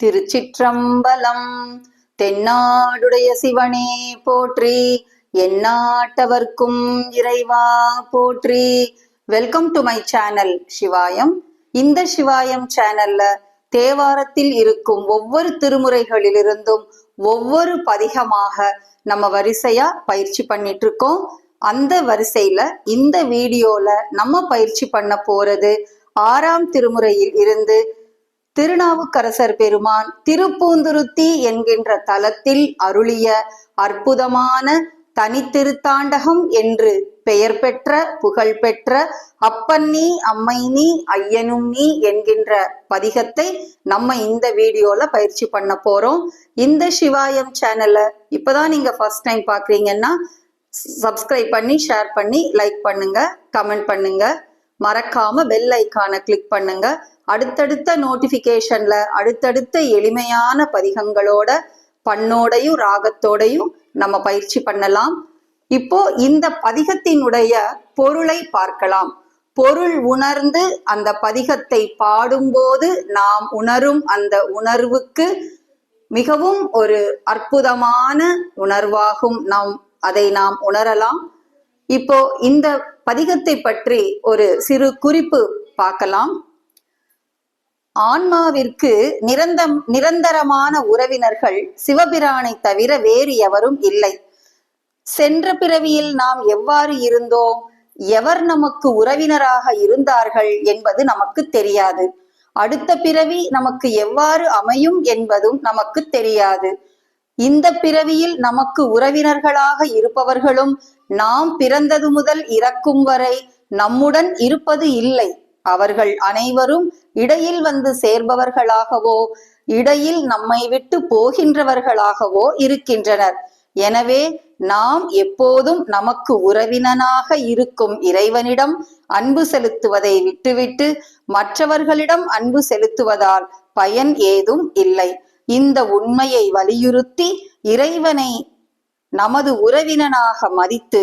திருச்சிற்றம்பலம் தென்னாடுடைய சிவனே போற்றி எந்நாட்டவர்க்கும் இறைவா போற்றி. Welcome to my channel Sivayam இந்த சிவாயம் சேனல்ல தேவாரத்தில் இருக்கும் ஒவ்வொரு திருமுறைகளிலிருந்தும் ஒவ்வொரு பதிகமாக நம்ம வரிசையா பயிற்சி பண்ணிட்டு இருக்கோம் அந்த வரிசையில இந்த வீடியோல நம்ம பயிற்சி பண்ண போறது ஆறாம் திருமுறையில் இருந்து திருநாவுக்கரசர் பெருமான் திருப்பூந்துருத்தி என்கின்ற தலத்தில் அருளிய அற்புதமான தனித்திருத்தாண்டகம் என்று பெயர் பெற்ற புகழ் பெற்ற அப்பன்னி அம்மை நீ ஐயனும் நீ என்கின்ற பதிகத்தை நம்ம இந்த வீடியோல பயிற்சி பண்ண போறோம். இந்த சிவாயம் சேனல்ல இப்பதான் நீங்க ஃபர்ஸ்ட் டைம் பாக்குறீங்கன்னா சப்ஸ்கிரைப் பண்ணி ஷேர் பண்ணி லைக் பண்ணுங்க கமெண்ட் பண்ணுங்க. மறக்காம பெல் ஐக்கானை கிளிக் பண்ணுங்க. அடுத்தடுத்த நோட்டிபிகேஷன்ல அடுத்தடுத்த எளிமையான பதிகங்களோட பண்ணோடையும் ராகத்தோடையும் நம்ம பயிற்சி பண்ணலாம். இப்போ இந்த பதிகத்தினுடைய பொருளை பார்க்கலாம். பொருள் உணர்ந்து அந்த பதிகத்தை பாடும்போது நாம் உணரும் அந்த உணர்வுக்கு மிகவும் ஒரு அற்புதமான உணர்வாகும். நாம் அதை நாம் உணரலாம். இப்போ இந்த பதிகத்தை பற்றி ஒரு சிறு குறிப்பு பார்க்கலாம். ஆன்மாவிற்கு நிரந்தம் நிரந்தரமான உறவினர்கள் சிவபிரானை தவிர வேறு எவரும் இல்லை. சென்ற பிறவியில் நாம் எவ்வாறு இருந்தோம்? எவர் நமக்கு உறவினராக இருந்தார்கள் என்பது நமக்கு தெரியாது. அடுத்த பிறவி நமக்கு எவ்வாறு அமையும் என்பதும் நமக்கு தெரியாது. இந்த பிறவியில் நமக்கு உறவினர்களாக இருப்பவர்களும் நாம் பிறந்தது முதல் இறக்கும் வரை நம்முடன் இருப்பது இல்லை. அவர்கள் அனைவரும் இடையில் வந்து சேர்பவர்களாகவோ இடையில் நம்மை விட்டு போகின்றவர்களாகவோ இருக்கின்றனர். எனவே நாம் எப்போதும் நமக்கு உறவினனாக இருக்கும் இறைவனிடம் அன்பு செலுத்துவதை விட்டுவிட்டு மற்றவர்களிடம் அன்பு செலுத்துவதால் பயன் ஏதும் இல்லை. இந்த உண்மையை வலியுறுத்தி இறைவனை நமது உறவினனாக மதித்து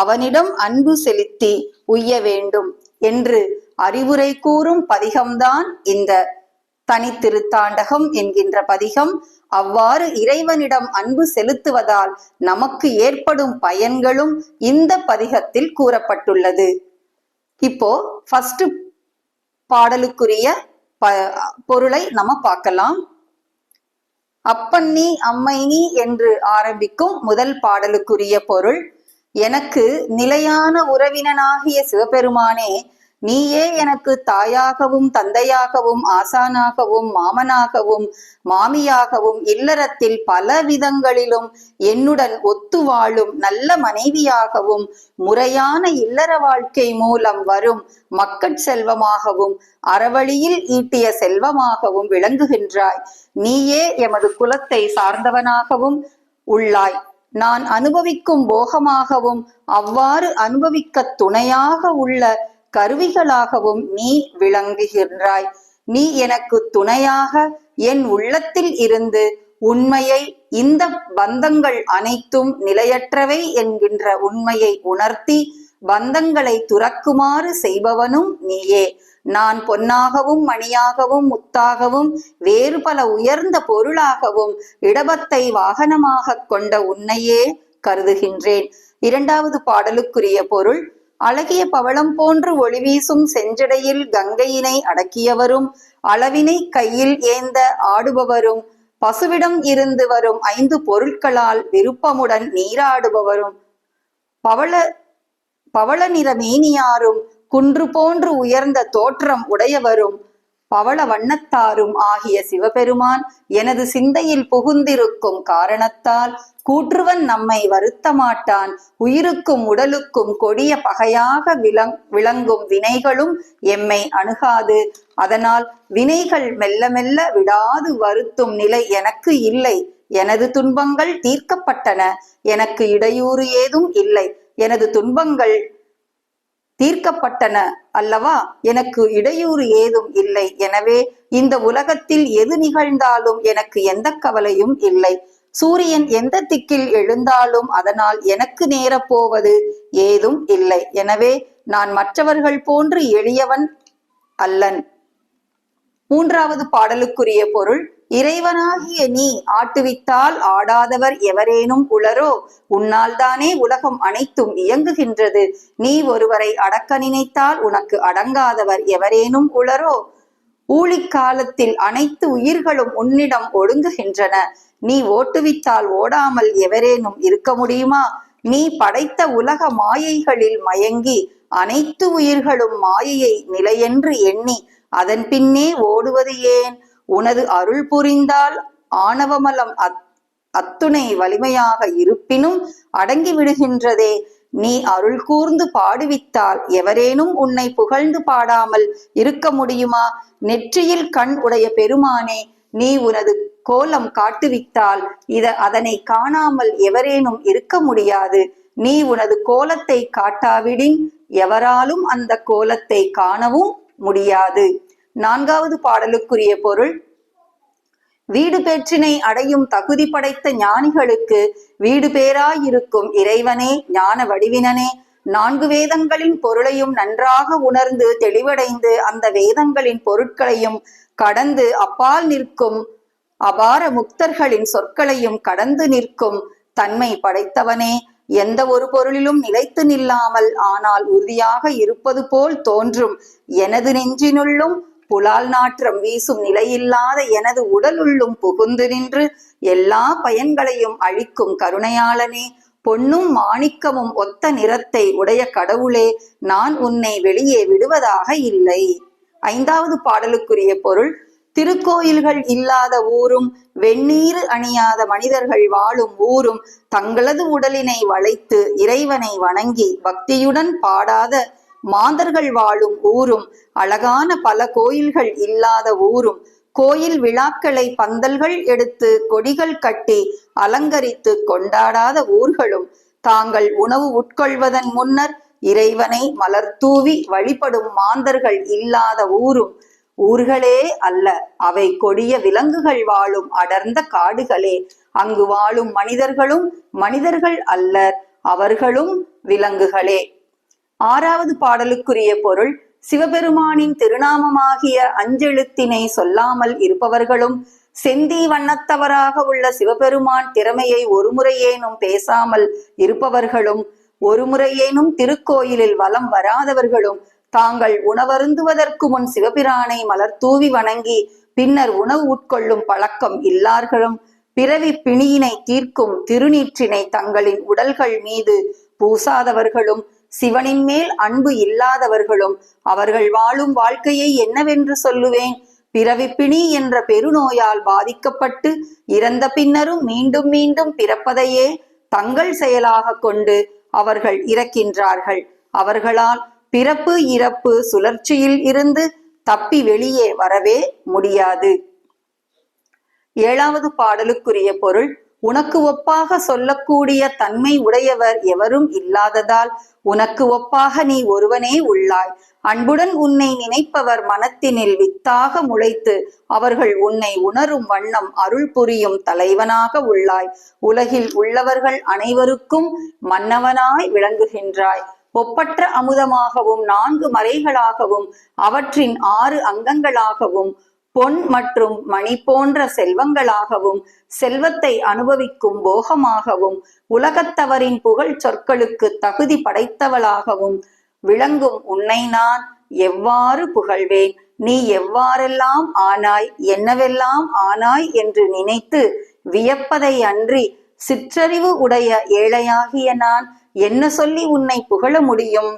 அவனிடம் அன்பு செலுத்தி உய்ய வேண்டும் என்று அறிவுரை கூறும் பதிகம்தான் இந்த தனித்திருத்தாண்டகம் என்கின்ற பதிகம். அவ்வாறு இறைவனிடம் அன்பு செலுத்துவதால் நமக்கு ஏற்படும் பயன்களும் இந்த பதிகத்தில் கூறப்பட்டுள்ளது. இப்போ ஃபர்ஸ்ட் பாடலுக்குரிய ப பொருளை நம்ம பார்க்கலாம். அப்பன்னி அம்மைனி என்று ஆரம்பிக்கும் முதல் பாடலுக்குரிய பொருள் எனக்கு நிலையான உறவினனாகிய சிவபெருமானே நீயே எனக்கு தாயாகவும் தந்தையாகவும் ஆசானாகவும் மாமனாகவும் மாமியாகவும் இல்லறத்தில் பல விதங்களிலும் என்னுடன் ஒத்து வாழும் நல்ல மனைவியாகவும் முறையான இல்லற வாழ்க்கை மூலம் வரும் மக்கட் செல்வமாகவும் அறவழியில் ஈட்டிய செல்வமாகவும் விளங்குகின்றாய். நீயே எமது குலத்தை சார்ந்தவனாகவும் உள்ளாய். நான் அனுபவிக்கும் போகமாகவும் அவ்வாறு அனுபவிக்க துணையாக உள்ள கருவிகளாகவும் நீ விளங்குகின்றாய். நீ எனக்கு துணையாக என் உள்ளத்தில் இருந்து உண்மையை இந்த பந்தங்கள் அனைத்தும் நிலையற்றவை என்கின்ற உண்மையை உணர்த்தி பந்தங்களை துறக்குமாறு செய்பவனும் நீயே. நான் பொன்னாகவும் மணியாகவும் முத்தாகவும் வேறு பல உயர்ந்த பொருளாகவும் இடபத்தை வாகனமாக கொண்ட உன்னையே கருதுகின்றேன். இரண்டாவது பாடலுக்குரிய பொருள் அழகிய பவளம் போன்று ஒளி வீசும் செஞ்சடையில் கங்கையினை அடக்கியவரும் அளவினை கையில் ஏந்த ஆடுபவரும் பசுவிடம் இருந்து வரும் ஐந்து பொருட்களால் விருப்பமுடன் நீராடுபவரும். பவள பவள நிற மேனியாரும் குன்று போன்று உயர்ந்த தோற்றம் உடையவரும் பவள வண்ணத்தாரும் ஆகிய சிவபெருமான் எனது சிந்தையில் புகுந்திருக்கும் காரணத்தால் கூற்றுவன் நம்மை வருத்த மாட்டான். உயிருக்கும் உடலுக்கும் கொடிய பகையாக விளங் விளங்கும் வினைகளும் எம்மை அணுகாது. அதனால் வினைகள் மெல்ல மெல்ல விடாது வருத்தும் நிலை எனக்கு இல்லை. எனது துன்பங்கள் தீர்க்கப்பட்டன. எனக்கு இடையூறு ஏதும் இல்லை. எனது துன்பங்கள் தீர்க்கப்பட்டன அல்லவா? எனக்கு இடையூறு ஏதும் இல்லை. எனவே இந்த உலகத்தில் எது நிகழ்ந்தாலும் எனக்கு எந்த கவலையும் இல்லை. சூரியன் எந்த திக்கில் எழுந்தாலும் அதனால் எனக்கு நேரப்போவது ஏதும் இல்லை. எனவே நான் மற்றவர்கள் போன்று எளியவன் அல்லன். மூன்றாவது பாடலுக்குரிய பொருள் இறைவனாகிய நீ ஆட்டுவித்தால் ஆடாதவர் எவரேனும் உளரோ உன்னால் தானே உலகம் அனைத்தும் இயங்குகின்றது. நீ ஒருவரை அடக்க நினைத்தால் உனக்கு அடங்காதவர் எவரேனும் உளரோ ஊழிக்காலத்தில் அனைத்து உயிர்களும் உன்னிடம் ஒடுங்குகின்றன. நீ ஓட்டுவித்தால் ஓடாமல் எவரேனும் இருக்க முடியுமா? நீ படைத்த உலக மாயைகளில் மயங்கி அனைத்து உயிர்களும் மாயையை நிலையென்று எண்ணி அதன் பின்னே ஓடுவது ஏன்? உனது அருள் புரிந்தால் ஆணவமலம் அத் அத்துணை வலிமையாக இருப்பினும் அடங்கி விடுகின்றதே. நீ அருள் கூர்ந்து பாடுவித்தால் எவரேனும் உன்னை புகழ்ந்து பாடாமல் இருக்க முடியுமா? நெற்றியில் கண் உடைய பெருமானே நீ உனது கோலம் காட்டுவித்தால் இத அதனை காணாமல் எவரேனும் இருக்க முடியாது. நீ உனது கோலத்தை காட்டாவிடின் எவராலும் அந்த கோலத்தை காணவும் முடியாது. நான்காவது பாடலுக்குரிய பொருள். வீடு பேற்றினை அடையும் தகுதி படைத்த ஞானிகளுக்கு வீடு பேராயிருக்கும் இறைவனே ஞான வடிவினனே. நான்கு வேதங்களின் பொருளையும் நன்றாக உணர்ந்து தெளிவடைந்து அந்த வேதங்களின் பொருட்களையும் கடந்து அப்பால் நிற்கும் அபார முக்தர்களின் சொற்களையும் கடந்து நிற்கும் தன்மை படைத்தவனே. எந்த ஒரு பொருளிலும் நிலைத்து நில்லாமல் ஆனால் உறுதியாக இருப்பது போல் தோன்றும் எனது நெஞ்சினுள்ளும் புலால் நாற்றம் வீசும் நிலையில்லாத எனது உடலுள்ளும் புகுந்து நின்று எல்லா பயன்களையும் அழிக்கும் கருணையாளனே பொன்னும் மாணிக்கமும் ஒத்த நிறத்தை உடைய கடவுளே நான் உன்னை வெளியே விடுவதாக இல்லை. ஐந்தாவது பாடலுக்குரிய பொருள் திருக்கோயில்கள் இல்லாத ஊரும் வெந்நீர் அணியாத மனிதர்கள் வாழும் ஊரும் தங்களது உடலினை வளைத்து இறைவனை வணங்கி பக்தியுடன் பாடாத மாந்தர்கள் வாழும் ஊரும் அழகான பல கோயில்கள் இல்லாத ஊரும். கோயில் விழாக்களை பந்தல்கள் எடுத்து கொடிகள் கட்டி அலங்கரித்து கொண்டாடாத ஊர்களும் தாங்கள் உணவு உட்கொள்வதன் முன்னர் இறைவனை மலர்தூவி வழிபடும் மாந்தர்கள் இல்லாத ஊரும். ஊர்களே அல்ல அவை கொடிய விலங்குகள் வாழும் அடர்ந்த காடுகளே. அங்கு வாழும் மனிதர்களும் மனிதர்கள் அல்லர் அவர்களும் விலங்குகளே. ஆறாவது பாடலுக்குரிய பொருள் சிவபெருமானின் திருநாமமாகிய அஞ்செழுத்தினை சொல்லாமல் இருப்பவர்களும் செந்தி வண்ணத்தவராக உள்ள சிவபெருமான் திறமையை ஒருமுறையேனும் பேசாமல் இருப்பவர்களும் ஒருமுறையேனும் திருக்கோயிலில் வலம் வராதவர்களும் தாங்கள் உணவருந்துவதற்கு முன் சிவபிரானை மலர் தூவி வணங்கி பின்னர் உணவு உட்கொள்ளும் பழக்கம் இல்லார்களும் பிறவி பிணியினை தீர்க்கும் திருநீற்றினை தங்களின் உடல்கள் மீது பூசாதவர்களும் சிவனின் மேல் அன்பு இல்லாதவர்களும் அவர்கள் வாழும் வாழ்க்கையை என்னவென்று சொல்லுவேன்? பிறவிப்பிணி என்ற பெருநோயால் பாதிக்கப்பட்டு இறந்த பின்னரும் மீண்டும் மீண்டும் பிறப்பதையே தங்கள் செயலாக கொண்டு அவர்கள் இறக்கின்றார்கள். அவர்களால் பிறப்பு இறப்பு சுழற்சியில் இருந்து தப்பி வெளியே வரவே முடியாது. ஏழாவது பாடலுக்குரிய பொருள் உனக்கு ஒப்பாக சொல்லக்கூடிய தன்மை உடையவர் எவரும் இல்லாததால் உனக்கு ஒப்பாக நீ ஒருவனே உள்ளாய். அன்புடன் உன்னை நினைப்பவர் மனத்தினில் வித்தாக முளைத்து அவர்கள் உன்னை உணரும் வண்ணம் அருள் புரியும் தலைவனாக உள்ளாய். உலகில் உள்ளவர்கள் அனைவருக்கும் மன்னவனாய் விளங்குகின்றாய். ஒப்பற்ற அமுதமாகவும் நான்கு மறைகளாகவும் அவற்றின் ஆறு அங்கங்களாகவும் பொன் மற்றும் மணி போன்ற செல்வங்களாகவும் செல்வத்தை அனுபவிக்கும் போகமாகவும் உலகத்தவரின் புகழ் சொற்களுக்கு தகுதி படைத்தவளாகவும் விளங்கும் உன்னை நான் எவ்வாறு புகழ்வேன்? நீ எவ்வாறெல்லாம் ஆனாய் என்னவெல்லாம் ஆனாய் என்று நினைத்து வியப்பதை அன்றி சிற்றறிவு உடைய ஏழையாகிய நான் என்ன சொல்லி உன்னை புகழ முடியும்?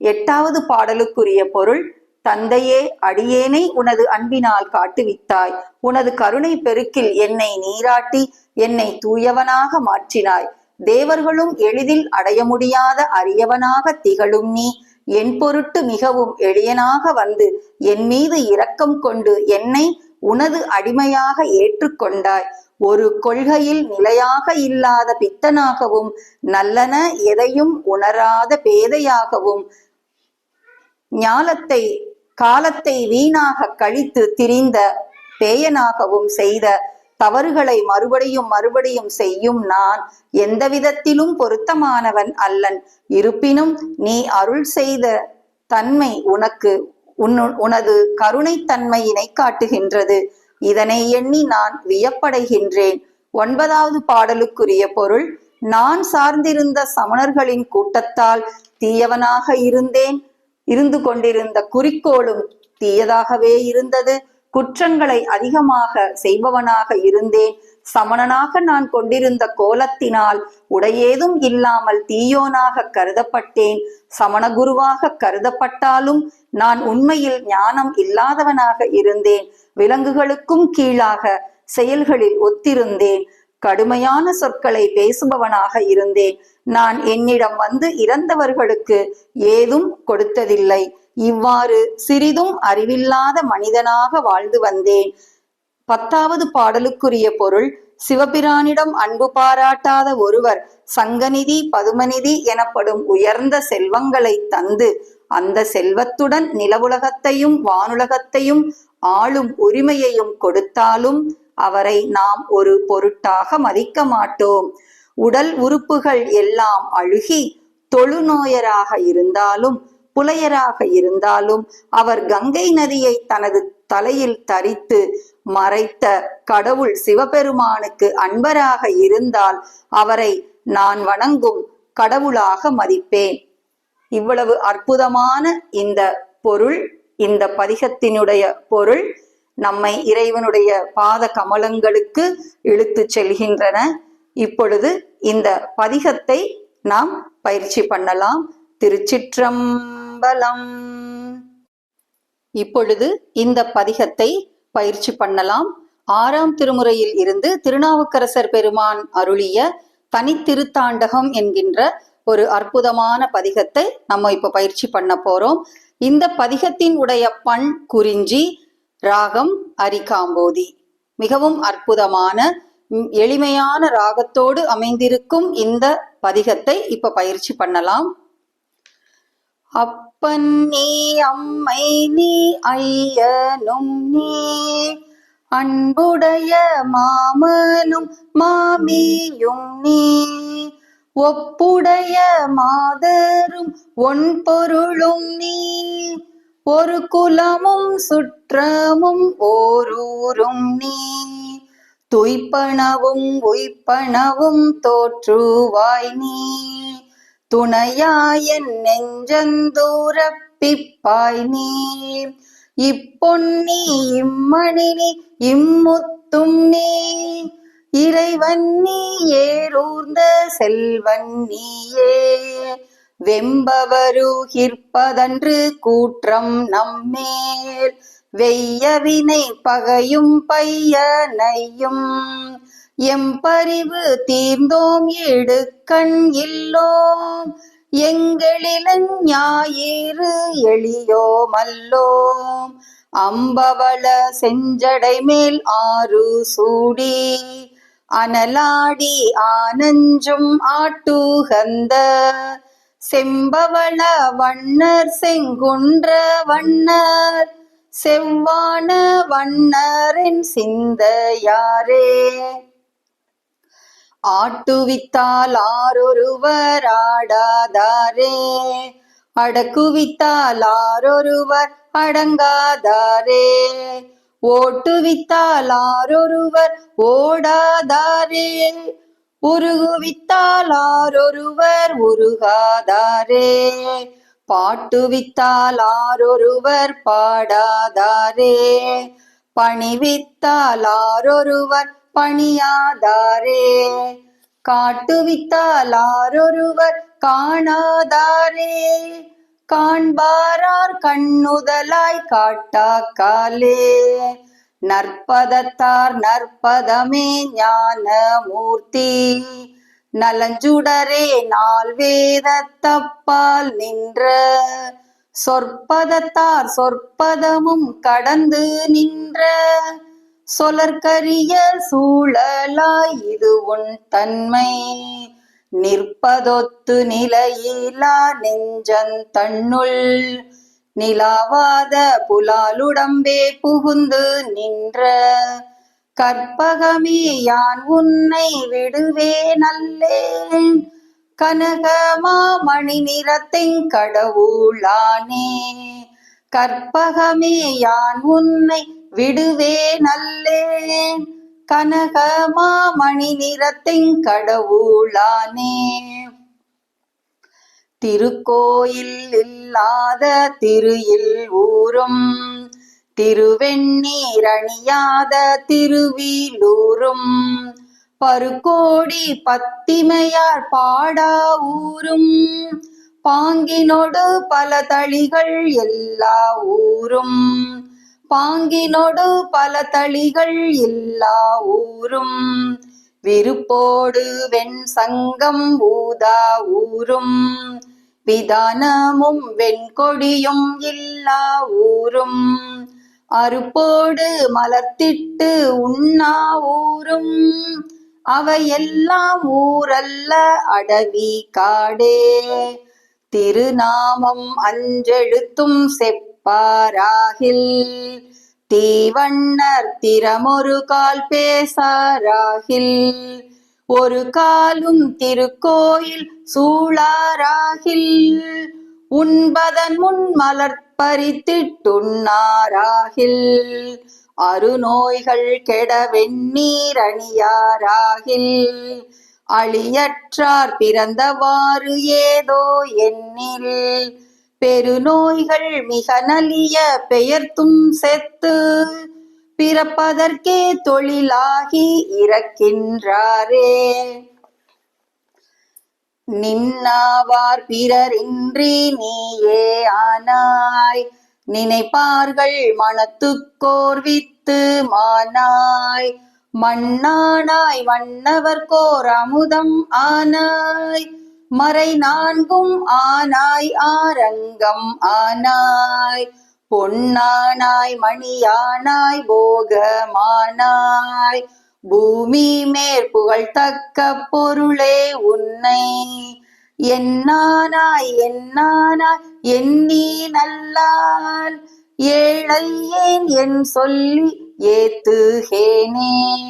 எட்டாவது பாடலுக்குரிய பொருள் தந்தையே அடியேனை உனது அன்பினால் காட்டுவித்தாய். உனது கருணை பெருக்கில் என்னை நீராட்டி என்னை தூயவனாக மாற்றினாய். தேவர்களும் எளிதில் அடைய முடியாத அரியவனாக திகழும் நீ. என் பொருட்டு மிகவும் எளியனாக வந்து என் மீது இரக்கம் கொண்டு என்னை உனது அடிமையாக ஏற்றுக்கொண்டாய். ஒரு கொள்கையில் நிலையாக இல்லாத பித்தனாகவும் நல்லன எதையும் உணராத பேதையாகவும் ஞாலத்தை காலத்தை வீணாக கழித்து திரிந்த பேயனாகவும் செய்த தவறுகளை மறுபடியும் மறுபடியும் செய்யும் நான் எந்த விதத்திலும் பொருத்தமானவன் அல்லன். இருப்பினும் நீ அருள் செய்த தன்மை உனக்கு உன்னு உனது கருணைத்தன்மையினை காட்டுகின்றது. இதனை எண்ணி நான் வியப்படைகின்றேன். ஒன்பதாவது பாடலுக்குரிய பொருள் நான் சார்ந்திருந்த சமணர்களின் கூட்டத்தால் தீயவனாக இருந்தேன். இருந்து கொண்டிருந்த குறிக்கோளும் தீயதாகவே இருந்தது. குற்றங்களை அதிகமாக செய்பவனாக இருந்தேன். சமணனாக நான் கொண்டிருந்த கோலத்தினால் உடையேதும் இல்லாமல் தீயோனாக கருதப்பட்டேன். சமணகுருவாக கருதப்பட்டாலும் நான் உண்மையில் ஞானம் இல்லாதவனாக இருந்தேன். விலங்குகளுக்கும் கீழாக செயல்களில் ஒத்திருந்தேன். கடுமையான சொற்களை பேசுபவனாக இருந்தேன். நான் என்னிடம் வந்து இறந்தவர்களுக்கு ஏதும் கொடுத்ததில்லை. இவ்வாறு சிறிதும் அறிவில்லாத மனிதனாக வாழ்ந்து வந்தேன். பத்தாவது பாடலுக்குரிய பொருள் சிவபிரானிடம் அன்பு பாராட்டாத ஒருவர் சங்கநிதி பதுமநிதி எனப்படும் உயர்ந்த செல்வங்களை தந்து அந்த செல்வத்துடன் நிலவுலகத்தையும் வானுலகத்தையும் ஆளும் உரிமையையும் கொடுத்தாலும் அவரை நாம் ஒரு பொருட்டாக மதிக்க மாட்டோம். உடல் உறுப்புகள் எல்லாம் அழுகி தொழுநோயராக இருந்தாலும் புலையராக இருந்தாலும் அவர் கங்கை நதியை தனது தலையில் தரித்து மறைத்த கடவுள் சிவபெருமானுக்கு அன்பராக இருந்தால் அவரை நான் வணங்கும் கடவுளாக மதிப்பேன். இவ்வளவு அற்புதமான இந்த பொருள் இந்த பதிகத்தினுடைய பொருள் நம்மை இறைவனுடைய பாத கமலங்களுக்கு இழுத்துச் செல்கின்றன. இப்பொழுது இந்த பதிகத்தை நாம் பயிற்சி பண்ணலாம். திருச்சிற்றம்பலம். இப்பொழுது இந்த பதிகத்தை பயிற்சி பண்ணலாம். ஆறாம் திருமுறையில் இருந்து திருநாவுக்கரசர் பெருமான் அருளிய தனித்திருத்தாண்டகம் என்கின்ற ஒரு அற்புதமான பதிகத்தை நம்ம இப்ப பயிற்சி பண்ண போறோம். இந்த பதிகத்தின் உடைய பண் குறிஞ்சி ராகம் அரிகாம்போதி. மிகவும் அற்புதமான எளிமையான ராகத்தோடு அமைந்திருக்கும் இந்த பதிகத்தை இப்ப பயிற்சி பண்ணலாம். அப்பன் நீ அம்மை நீ ஐயனும் நீ அன்புடைய மாமனும் மாமியும் நீ ஒப்புடைய மாதரும் ஒன் பொருளும் நீ ஒரு குலமும் சுற்றமும் ஓரூரும் நீ. துய்ப்பனவும் உய்ப்பனவும் தோற்றுவாய் நீ. துணையாயன் நெஞ்சந்தூரப்பிப்பாய் நீ. இப்பொன்னி இம்மணினி இம்முத்தும் நீ. இறைவன் நீ ஏரூர்ந்த செல்வன் நீயே. வெம்பவருகிற்பதன்று கூற்றம் நம்மேல். வெய்யவினை பகையும் பையனையும் எம்பறிவு தீர்ந்தோம் எடுக்கண் இல்லோம். எங்களிலன் ஞாயிறு எளியோமல்லோம். அம்பவள செஞ்சடை மேல் ஆறு சூடி அனலாடி ஆனஞ்சும் ஆட்டுகந்த. செம்பவள வண்ணர் செங்குன்ற வண்ணர் செவ்வான வண்ணரின் சிந்தையாரே. ஆட்டுவித்தால் ஆரொருவர் ஆடாதாரே. அடக்குவித்தால் ஆரொருவர் அடங்காதாரே. ஓட்டுவித்தால் ஆரொருவர் ஓடாதாரே. உருகுவித்தால் ஆரொருவர் உருகாதாரே. பாட்டுவித்தால் ஆரொருவர் பாடாதாரே. பணிவித்தால் ஆரொருவர் பணியாதாரே. காட்டுவித்தால் ஆரொருவர் காணாதாரே. காண்பாரார் கண்ணுதலாய் காட்டாக்காலே நற்பதத்தார் நற்பதமே ஞான மூர்த்தி நலஞ்சுடரே நாள் வேத தப்பால் நின்ற சொற்பதத்தார் சொற்பதமும் கடந்து நின்ற சொலற்கரிய சூழலாய் இது உன் தன்மை. நிற்பதொத்து நிலையிலா நெஞ்சன் தன்னுள் நிலாவாத புலாலுடம்பே புகுந்து நின்ற கற்பகமே யான் உன்னை விடுவே நல்லேன் கனகமா மணி நிறத்தின் கடவுளானே. கற்பகமே யான் உன்னை விடுவே நல்லேன் கனகமாமணி நிறத்தின் கடவுளானே. திருக்கோயில் இல்லாத திரு இல் ஊரும். திருவெண்ணீரணியாத திருவிலூரும் பருக்கோடி பத்திமையார் பாடா ஊரும். பாங்கினோடு பல தளிகள் எல்லா ஊரும். பாங்கினோடு பல தளிகள் எல்லா ஊரும். விருப்போடு வெண் சங்கம் ஊதா ஊரும். விதானமும் வெண்கொடியும் எல்லா ஊரும். அறுப்போடு மலர்த்திட்டு உண்ணா ஊரும் அவையெல்லாம் ஊரல்ல அடவி காடே. திருநாமம் அஞ்செழுத்தும் செப்பாராகில். தீவண்ணர் திறமொரு கால் பேசாராகில். ஒரு காலும் திருக்கோயில் சூழாராகில். உண்பதன் முன் மலர்பறித்திட்டுண்ணாராகில் அருநோய்கள் கெட அழியற்றார் பிறந்தவாறு ஏதோ எண்ணில். பெருநோய்கள் மிக நலிய பெயர்த்தும் செத்து பிறப்பதற்கே தொழிலாகி இறக்கின்றாரே. நின்னாவார் பிறரின்றி நீயே ஆனாய். நினைப்பார்கள் மனத்துக்கோர்வித்து மானாய். மண்ணானாய் மன்னவர்கோர் அமுதம் ஆனாய். மறை நான்கும் ஆனாய் ஆரங்கம் ஆனாய். பொன்னானாய் மணியானாய் போகமானாய். பூமி மேற்புகழ் தக்க பொருளே உன்னை. என்னானாய் என்னானாய் எண்ணி நல்லால். ஏழை ஏன் என் சொல்லி ஏத்துகேனே.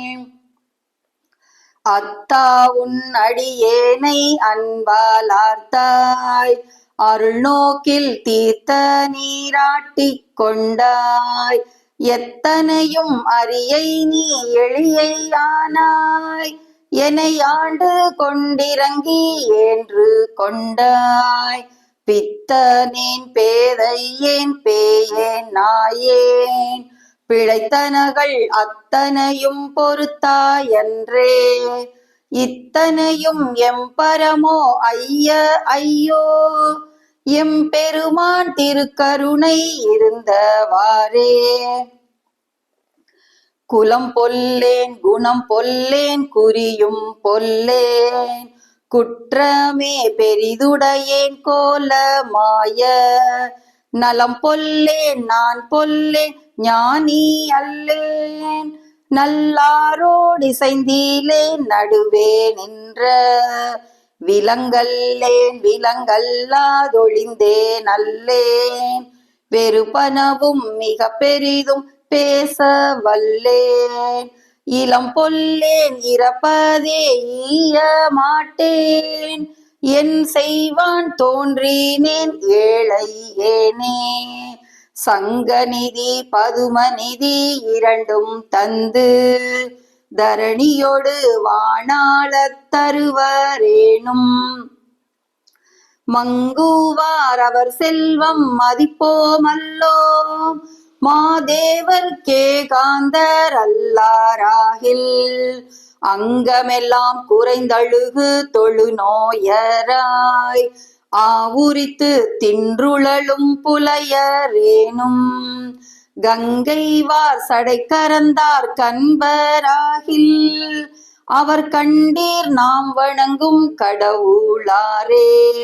அத்தா உன் அடியேனை அன்பாலார்த்தாய். அருள் நோக்கில் தீர்த்த நீராட்டிக் கொண்டாய். எத்தனையும் அரியை நீ எளியானாய் என்னை ஆண்டு கொண்டிறங்கி என்று கொண்டாய். பித்தனேன் பேதையேன் பேயேன் நாயேன். பிழைத்தனகள் அத்தனையும் பொறுத்தாயன்றே. இத்தனையும் எம்பரமோ ஐய ஐயோ. எம்பெருமான் திருக்கருணை இருந்தவாறே. குலம் பொல்லேன் குணம் பொல்லேன் குறியும் பொல்லேன். குற்றமே பெரிதுடையேன் கோல மாய நலம் பொல்லேன் நான் பொல்லேன் ஞானி அல்லேன். நல்லாரோடிசைந்தீலேன் நடுவே நின்ற விலங்கல்லேன் விலங்கல்லாதொழிந்தேன் அல்லேன். வெறுபனவும் மிக பெரிதும் பேச வல்லேன் இளம் பொல்லேன் இறப்பதே ஈய மாட்டேன் என் செய்வான் தோன்றினேன் ஏழை ஏனே சங்கநிதி பதுமநிதி இரண்டும் தந்து தரணியோடு வாணாளத் தருவரேனும். மங்குவார் அவர் செல்வம் மதிப்போமல்லோ. மாதேவர் காந்தர் அல்லாராகில். அங்கமெல்லாம் குறைந்தழுகு தொழு நோயராய். ஆவுரித்து தின்றுழலும் புலையரேனும். கங்கைவார் சடை கரந்தார் கண்பராகில். அவர் கண்டீர் நாம் வணங்கும் கடவுளாரே.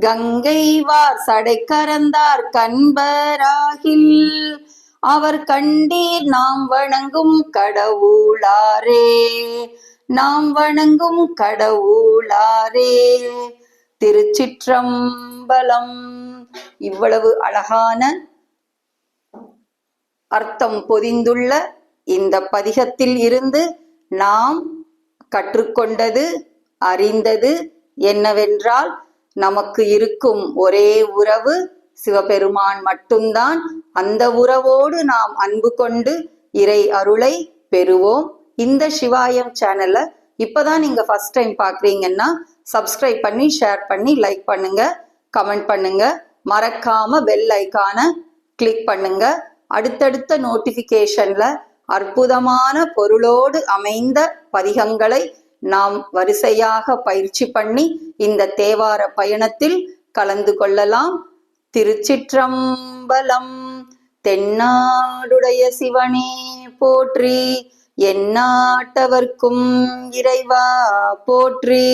கங்கைவார் சடை கரந்தார் கண்பராகில். அவர் கண்டீர் நாம் வணங்கும் கடவுளாரே. நாம் வணங்கும் கடவுளாரே. திருச்சிற்றம்பலம். இவ்வளவு அழகான அர்த்தம் பொதிந்துள்ள இந்த பதிகத்தில் இருந்து நாம் கற்றுக்கொண்டது அறிந்தது என்னவென்றால் நமக்கு இருக்கும் ஒரே உறவு சிவபெருமான் மட்டும்தான். அந்த உறவோடு நாம் அன்பு கொண்டு இறை அருளை பெறுவோம். இந்த சிவாயம் சேனலை இப்பதான் நீங்க ஃபர்ஸ்ட் டைம் பாக்குறீங்கன்னா சப்ஸ்கிரைப் பண்ணி ஷேர் பண்ணி லைக் பண்ணுங்க கமெண்ட் பண்ணுங்க. மறக்காம பெல் ஐக்கான கிளிக் பண்ணுங்க. அடுத்தடுத்த நோட்டிபிகேஷன்ல அற்புதமான பொருளோடு அமைந்த பதிகங்களை நாம் வரிசையாக பயிற்சி பண்ணி இந்த தேவார பயணத்தில் கலந்து கொள்ளலாம். திருச்சிற்றம்பலம் தென்னாடுடைய சிவனே போற்றி எந்நாட்டவர்க்கும் இறைவா போற்றி.